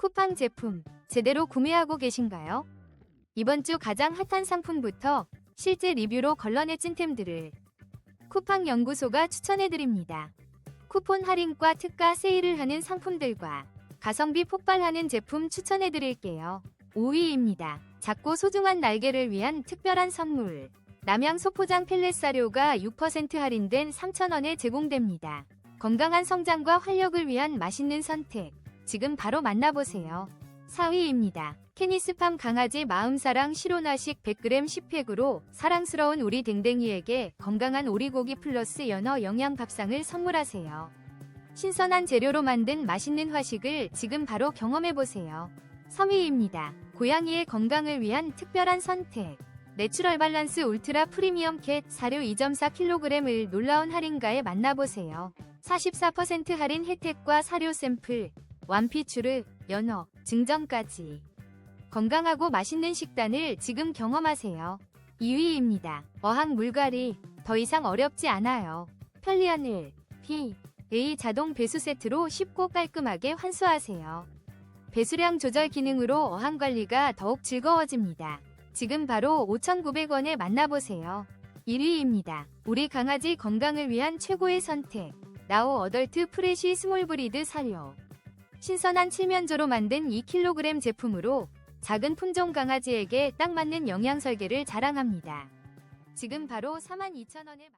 쿠팡 제품 제대로 구매하고 계신가요? 이번 주 가장 핫한 상품부터 실제 리뷰로 걸러내 찐템들을 쿠팡 연구소가 추천해드립니다. 쿠폰 할인과 특가 세일을 하는 상품들과 가성비 폭발하는 제품 추천해드릴게요. 5위입니다. 작고 소중한 날개를 위한 특별한 선물. 남양 소포장 펠렛 사료가 6% 할인된 3,000원에 제공됩니다. 건강한 성장과 활력을 위한 맛있는 선택. 지금 바로 만나보세요. 4위입니다. 케니스팜 강아지 마음사랑 시로나식 100g 10팩으로 사랑스러운 우리 댕댕이에게 건강한 오리고기 플러스 연어 영양 밥상을 선물하세요. 신선한 재료로 만든 맛있는 화식을 지금 바로 경험해보세요. 3위입니다. 고양이의 건강을 위한 특별한 선택. 내추럴 밸런스 울트라 프리미엄 캣 사료 2.4kg을 놀라운 할인가에 만나보세요. 44% 할인 혜택과 사료 샘플, 완피추르, 연어, 증정까지. 건강하고 맛있는 식단을 지금 경험하세요. 2위입니다. 어항 물갈이 더 이상 어렵지 않아요. 편리한 일, P, A 자동 배수 세트로 쉽고 깔끔하게 환수하세요. 배수량 조절 기능으로 어항 관리가 더욱 즐거워집니다. 지금 바로 5,900원에 만나보세요. 1위입니다. 우리 강아지 건강을 위한 최고의 선택. 나우 어덜트 프레쉬 스몰 브리드 사료. 신선한 칠면조로 만든 2kg 제품으로 작은 품종 강아지에게 딱 맞는 영양 설계를 자랑합니다. 지금 바로 42,000원에